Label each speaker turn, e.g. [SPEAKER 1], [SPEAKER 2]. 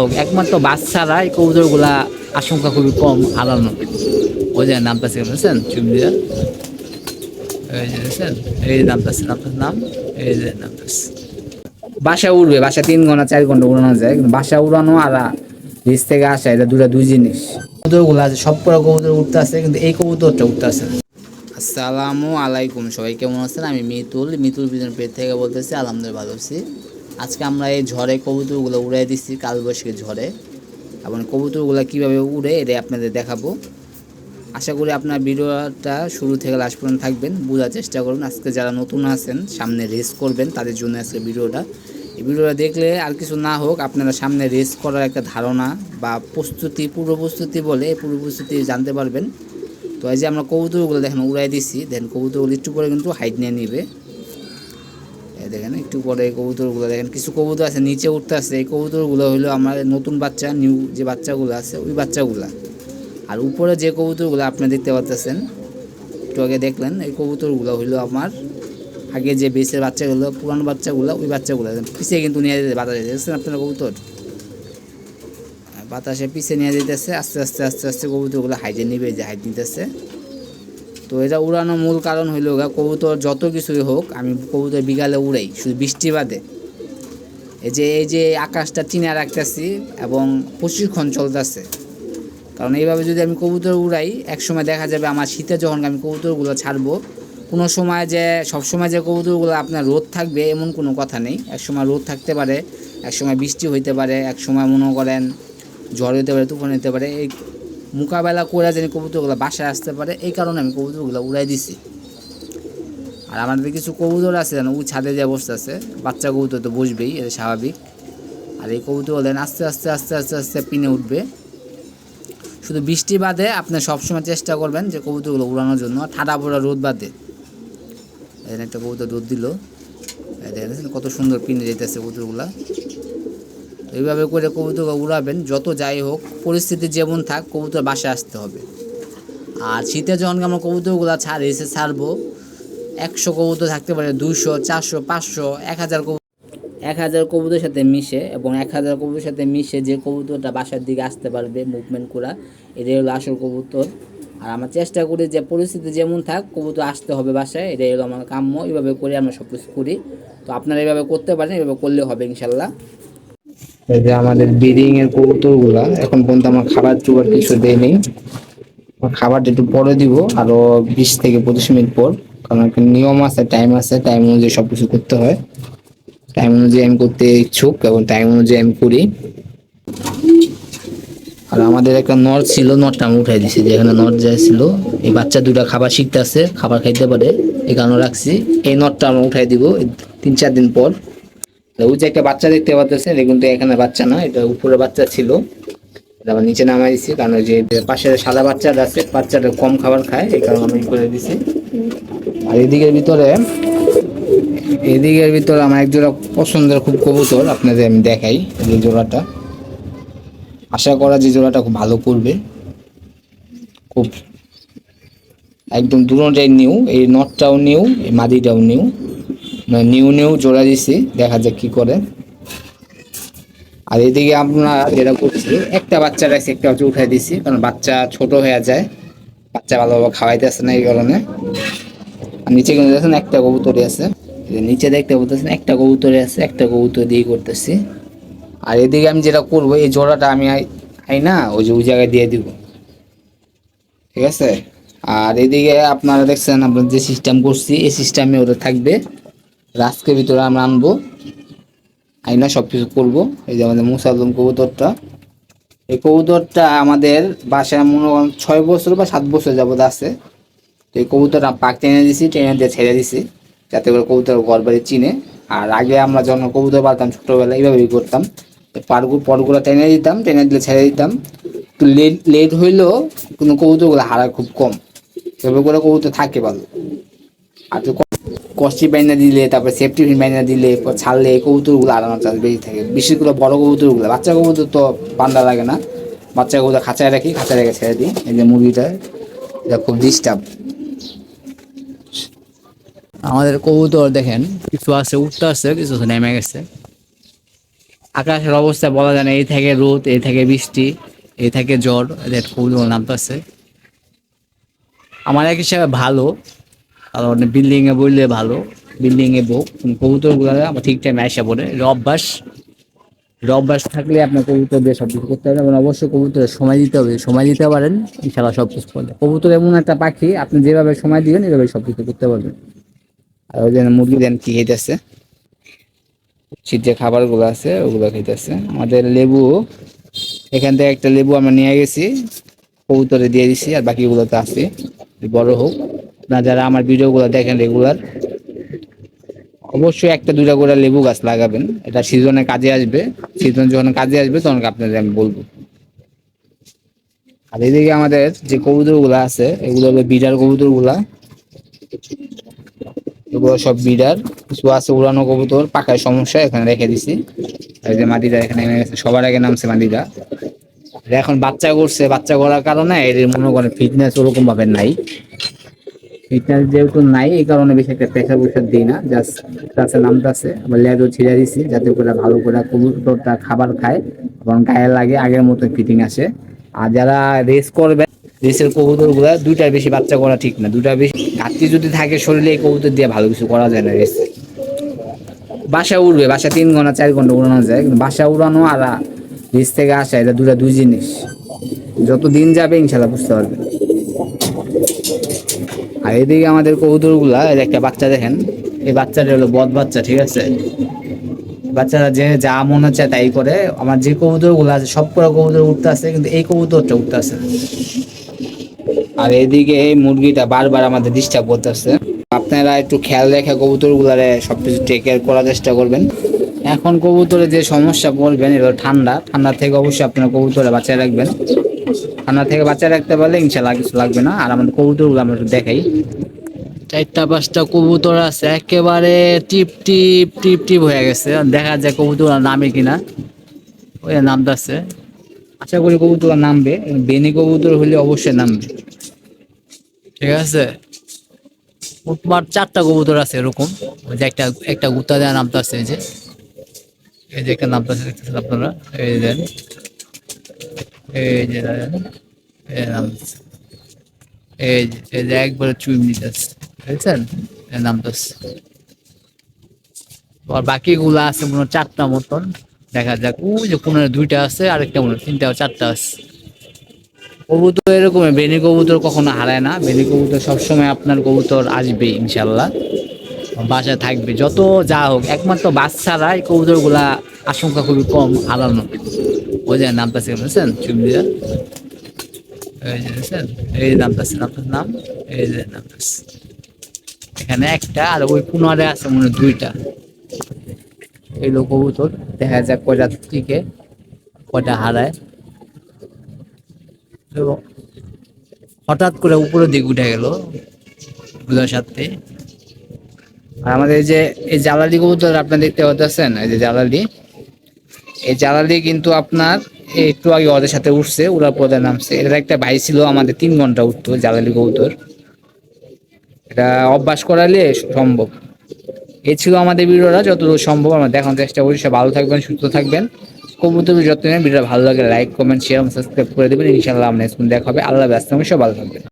[SPEAKER 1] হোক একমাত্র বাচ্চারা এই কবুতরগুলা আশঙ্কা খুবই কম হারানো ওই যে নামটা আছে বুঝছেন চুপ দিয়ে। এই যে বুঝছেন এই যে নামটা আছে নাম, এই যে নামটা বাসা উড়বে, বাসা তিন ঘণ্টা, চার ঘণ্টা উড়ানো যায়, কিন্তু বাসা উড়ানো আর নিচ থেকে আসা, এটা দুটা দুই জিনিস। কবুতরগুলো আছে, সব কটা কবুতর উঠতে আছে, কিন্তু এই কবুতরটা উঠতে আছে। আসসালামু আলাইকুম, সবাই কেমন আছেন? আমি মিতুল মিতুল বিজন পেট থেকে বলতেছি, আলহামদুলিল্লাহ ভালো আছি। আজকে আমরা এই ঝড়ে কবুতরগুলো উড়াই দিচ্ছি কালবৈশাখী ঝড়ে। এবং কবুতরগুলো কীভাবে উড়ে, এটা আপনাদের দেখাবো। আশা করি আপনার ভিডিওটা শুরু থেকে লাস্ট পর্যন্ত থাকবেন, বোঝার চেষ্টা করুন। আজকে যারা নতুন আছেন, সামনে রেস করবেন, তাদের জন্য আজকে ভিডিওটা। এই ভিডিওটা দেখলে আর কিছু না হোক, আপনারা সামনে রেস করার একটা ধারণা বা প্রস্তুতি, পূর্ব প্রস্তুতি বলে পূর্ব প্রস্তুতি জানতে পারবেন। তো এই যে আমরা কবুতরগুলো দেখেন, উড়াই দিচ্ছি। দেখেন কবুতরগুলো একটু করে কিন্তু হাইট নিয়ে নিবে। এই দেখেন, একটু পরে এই কবুতরগুলো দেখেন, কিছু কবুতর আছে, নিচে উঠতে আছে এই কবুতরগুলো হলো আমার নতুন বাচ্চা নিউ যে বাচ্চাগুলো আছে, ওই বাচ্চাগুলা। আর উপরে যে কবুতরগুলো আপনি দেখতে পাচ্ছেন একটু আগে দেখলেন, এই কবুতরগুলো হইল আমার আগে যে বেসের বাচ্চাগুলো, পুরানো বাচ্চাগুলো, ওই বাচ্চাগুলো পিছিয়ে কিন্তু নিয়ে যেতে বাতাসে দেখছেন আপনার কবুতর? বাতাসে পিছিয়ে নিয়ে যেতেছে, আস্তে আস্তে আস্তে আস্তে কবুতরগুলো হাইটে নিবে, যে হাইট নিতেছে। তো এটা উড়ানোর মূল কারণ হইল গা, কবুতর যত কিছুই হোক, আমি কবুতর বিকালে উড়াই, শুধু বৃষ্টি বাদে। এই যে এই যে আকাশটা টিনে রাখতেছি এবং প্রশিক্ষণ চলতেছে। কারণ এইভাবে যদি আমি কবুতর উড়াই এক সময় দেখা যাবে আমার শীতে যখন আমি কবুতরগুলো ছাড়বো, কোনো সময় যে সব সময় যে কবুতরগুলো আপনার রোদ থাকবে এমন কোনো কথা নেই। এক সময় রোদ থাকতে পারে এক সময় বৃষ্টি হইতে পারে এক সময় মনে করেন ঝড় হতে পারে, তুফান হতে পারে, এই মোকাবেলা করে যেন কবুতরগুলো বাসায় আসতে পারে। এই কারণে আমি কবুতরগুলো উড়াই দিছি। আর আমাদের কিছু কবুতর আছে যেন, ওই ছাদে যে বসতে আছে, বাচ্চা কবুতর তো বসবেই, এটা স্বাভাবিক। আর এই কবুতর হলেন আস্তে আস্তে আস্তে আস্তে আস্তে পিনে উঠবে। শুধু বৃষ্টি বাদে আপনি সবসময় চেষ্টা করবেন যে কবুতরগুলো উড়ানোর জন্য। ঠাডা পোড়া রোদ বাদে। এখানে একটা কবুতর রোদ দিল। কত সুন্দর পিনে যেতেছে কবুতরগুলা। এইভাবে করে কবুতর উড়াবেন, যত যাই হোক, পরিস্থিতি যেমন থাক, কবুতর বাসায় আসতে হবে। আর শীতে যখন আমরা কবুতরগুলো ছাড়ি, এসে ছাড়বো, একশো কবুতর থাকতে পারে, দুইশো, চারশো, পাঁচশো, এক হাজার কবুতর এক হাজার কবুতরের সাথে মিশে এবং এক হাজার কবুতরের সাথে মিশে যে কবুতরটা বাসার দিকে আসতে পারবে মুভমেন্ট করা, এটাই হলো আসল কবুতর। আর আমরা চেষ্টা করি যে পরিস্থিতি যেমন থাক, কবুতর আসতে হবে বাসায়, এটাই হলো আমার কাম্য। এইভাবে করে আমরা সব কিছু করি। তো আপনারা এভাবে করতে পারেন এভাবে করলে হবে ইনশাল্লাহ। যে আমাদের ব্রিডিং এর কবুতরগুলা এখন পর্যন্ত আমার খাবার চুবার কিছু দেয়নি একটু পরে দিব, আরও বিশ থেকে পঁচিশ মিনিট পর, কারণ একটা নিয়ম আছে টাইম আছে টাইম অনুযায়ী সবকিছু করতে হয়। টাইম অনুযায়ী আমি করতে ইচ্ছুক এবং টাইম অনুযায়ী আমি করি। আর আমাদের একটা নর ছিল, নরটা আমি উঠাই দিছি যেখানে নর যায় ছিল, এই বাচ্চা দুটা খাবার শিখতে আছে, খাবার খাইতে পারে রাখছি। এই নরটা আমরা উঠাই দিব তিন চার দিন পর। ওই যে একটা বাচ্চা দেখতে পাচ্ছেন এটা কিন্তু এখানে বাচ্চা না, এটা উপরে বাচ্চা ছিল। আবার নিচে নামাই দিছি, কারণ ওই যে পাশে সাদা বাচ্চাটা আছে, বাচ্চাটা কম খাবার খায়, এই কারণে আমি করে দিছি। আর এদিকের ভিতরে এদিকের ভিতরে আমার এক জোড়া পছন্দের খুব কবুতর, আপনাদের আমি দেখাই এই জোড়াটা। আশা করা যে জোড়াটা খুব ভালো করবে। খুব একদম দুটোটাই নিউ, এই নটটাও নিউ, এই মাদিটাও নিউ। নিউ নিউ জোড়া দিছি, দেখা যাক কি করে। আর এদিকে আমরা যেটা করছি, একটা বাচ্চা রাখছি একটা বাচ্চা উঠাই দিছি, কারণ বাচ্চা ছোট হয়ে যায়, বাচ্চা ভালোভাবে খাওয়াইতেছে না এই কারণে। আর নিচে কিন্তু দেখেন একটা কবুতরই আছে নিচে দেখতে বলতেছেন একটা কবুতরই আছে, একটা কবুতর দিয়ে করতেছি। আর এদিকে আমি যেটা করব, এই জোড়াটা আমি আই না, ওই যে ওই জায়গায় দিয়ে দিব। ঠিক আছে? আর এদিকে আপনারা দেখছেন আমরা যে সিস্টেম করছি, এই সিস্টেমে ওটা থাকবে। রাস্কের ভিতরে আমরা আনব। আইনা সব কিছু করব। এই যে আমাদের মুসাদম কবুতরটা। এই কবুতরটা আমাদের বাসায় মনে করেন ছয় বছর বা সাত বছর যাবত আছে। তো এই কবুতরটা পাক টেনে দিছি, টেনে দিয়ে ছেড়ে দিছি, যাতে করে কবুতর ঘর বাড়ি চিনে। আর আগে আমরা যখন কবুতর পালতাম ছোটোবেলায়, এইভাবেই করতাম। পারগু পরগুলো টেনে দিতাম, টেনে দিলে ছেড়ে দিতাম। একটু লেট লেট হইলেও কিন্তু কবুতরগুলো হারা খুব কম। এভাবে করে কবুতর থাকে ভালো। আর তো কষ্টি বাইনা দিলে, তারপরে সেফটি পিন বাইনা দিলে ছাড়লে কবুতরগুলো আলাদা চাষ বেশি থাকে। বিশেষ করে বড় কবুতরগুলো, বাচ্চা কবুতর তো পান্ডা লাগে না। বাচ্চা কবুতর খাঁচায় রাখি, খাঁচায় রেখে ছেড়ে দিই। এই যে মুরগিটা, এটা খুব ডিস্টার্ব আমাদের কবুতর দেখেন, কিছু আছে, উঠতে আসছে কিছু আছে, নেমে গেছে। আকাশের অবস্থা বলা যায় না, এই থেকে রোদ, এই থেকে বৃষ্টি, এই থেকে জ্বর, এদের কবুতর নামতেছে আমার এক হিসাবে ভালো কারণ বিল্ডিং এ বললে ভালো। বিল্ডিং এ বউ কবুতরগুলো আমার ঠিক টাইমে আসা পড়ে। এটা অভ্যাস থাকলে আপনার কবুতর দিয়ে সব কিছু করতে হবে। এবং অবশ্যই কবুতরের সময় দিতে হবে। সময় দিতে পারেন ইনশাল্লাহ সব কিছু করবে কবুতর এমন একটা পাখি, আপনি যেভাবে সময় দিবেন এভাবে সব কিছু করতে পারবেন। আর ওই যে মুরগি দেন কি খেতেছে শীত যে খাবারগুলো আছে, ওগুলো খেতেছে আমাদের লেবু, এখান থেকে একটা লেবু আমরা নিয়ে গেছি। কবুতরে দিয়ে দিছি, আর বাকিগুলো তো আছে। বড় হোক। না, যারা আমার ভিডিওগুলো দেখেন রেগুলার অবশ্যই একটা দুটা করে লেবু গাছ লাগাবেন। এটা সিজনে কাজে আসবে। সিজন যখন কাজে আসবে, তখন আপনাদের আমি বলব। আর এদিকে আমাদের যে কবুতরগুলা আছে, এগুলো হলো বিডার কবুতরগুলা এগুলো সব বিডার কিছু আছে উড়ানো কবুতর পাকায় সমস্যা, এখানে রেখে দিছি। এই যে এখানে গেছে, সবার আগে নামছে মাদিরা এখন বাচ্চা করছে, বাচ্চা করার কারণে এদের মনে করেন ফিটনেস ওরকম ভাবে নাই। ফিটনেস যেহেতু নাই, এই কারণে বেশি একটা প্রেশার প্রেশার দিই না জাস্ট কাছে নামতে আছে, আবার লেজও ছিঁড়ে দিছি, যাতে করে ভালো করে কবুতরটা খাবার খায়, এবং গায়ে লাগে, আগের মতো ফিটিং আসে। আর যারা রেস করবে, রেসের কবুতরগুলা দুইটার বেশি বাচ্চা করা ঠিক না, দুইটার বেশি ঘাটতি যদি থাকে শরীরে এই কবুতর দিয়ে ভালো কিছু করা যায় না রেস। বাসা উড়বে বাসা তিন ঘণ্টা, চার ঘণ্টা উড়ানো যায়, কিন্তু বাসা উড়ানো আর রেস থেকে আসা, এটা দুটা দুই জিনিস। যত দিন যাবে, ইনশাল্লাহ বুঝতে পারবেন। আর এদিকে আমাদের কবুতরগুলা একটা বাচ্চা দেখেন, এই বাচ্চাটা হলো বদ বাচ্চা, ঠিক আছে? বাচ্চারা যে যা মনে হচ্ছে তাই করে, আমার যে কবুতরগুলো আছে সব কটা কবুতর উঠতে আছে, কিন্তু এই কবুতরটা উঠতে আছে আর এদিকে এই মুরগিটা বারবার আমাদের ডিস্টার্ব করতেছে। আপনারা একটু খেয়াল রেখে কবুতরগুলারে সবকিছু টেক কেয়ার করার চেষ্টা করবেন। এখন কবুতরে যে সমস্যা পড়বেন, এগুলো ঠান্ডা। ঠান্ডা থেকে অবশ্যই আপনার কবুতরে বাঁচায় রাখবেন। ঠান্ডা থেকে বাঁচায় রাখতে পারলে ইনশাল্লাহ কিছু লাগবে না। আর আমাদের কবুতরগুলো আমরা একটু দেখাই। চারটা পাঁচটা কবুতর আছে একেবারে টিপ টিপ টিপ টিপ হয়ে গেছে। দেখা যায় কবুতর নামে কিনা ওই নামতেছে আশা করি কবুতর নামবে। বেনি কবুতর হলে অবশ্যই নামবে। ঠিক আছে। তোমার চারটা কবুতর আছে এরকম। ওই যে একটা একটা গুত্তা দেওয়া নামতে আছে এই যে। এই যে একটা নামতে আছে দেখতেছেন আপনারা? এই দেন। এই যে এই এই যে একবারে চুইম নিতেছে বুঝছেন এই নামতেছে আর বাকিগুলো আছে মনে হয় চারটা মতন দেখা যাক ওই যে কোনো দুইটা আছে আরেকটা মনে তিনটা চারটা আছে কবুতর এরকম বেনি কবুতর কখনো হারায় না বেনি কবুতর সবসময় আপনার কবুতর আসবে ইনশাল্লাহ বাসায় থাকবে যত যা হোক একমাত্র বাচ্চারা এই কবুতরগুলা আশঙ্কা খুবই কম হারানো ওই যে নামটা আছে বুঝছেন চুমলিয়া এই যে বুঝছেন এই আছে নামটার নাম। এই যে নামটা আছে। এখানে একটা, আর ওই পুনরে আছে মনে দুইটা। এই লোক কবুতর দেখা যাক কয়টা টিকে, কয়টা হারায়। এবং হঠাৎ করে উপরের দিকে উঠে গেল, বুঝার সাথে। আর আমাদের যে, এই জালালি কবুতর আপনার দেখতে পাচ্ছেন এই যে জালালি এই জালালি কিন্তু আপনার একটু আগে ওদের সাথে উঠছে উড়ার পদে নামছে। এটার একটা ভাই ছিল, আমাদের তিন ঘণ্টা উঠতো জালালি কবুতর। এটা অভ্যাস করালে সম্ভব। এ ছিল আমাদের ভিডিওটা, যতদূর সম্ভব আমরা দেখানোর চেষ্টা করি। সব ভালো থাকবেন, সুস্থ থাকবেন। কবুতর যত্ন ভিডিওটা ভালো লাগে লাইক কমেন্ট শেয়ার সাবস্ক্রাইব করে দেবেন। ইনশাআল্লাহ আমরা দেখা হবে। আল্লাহ ব্যস্ত সব ভালো থাকবেন।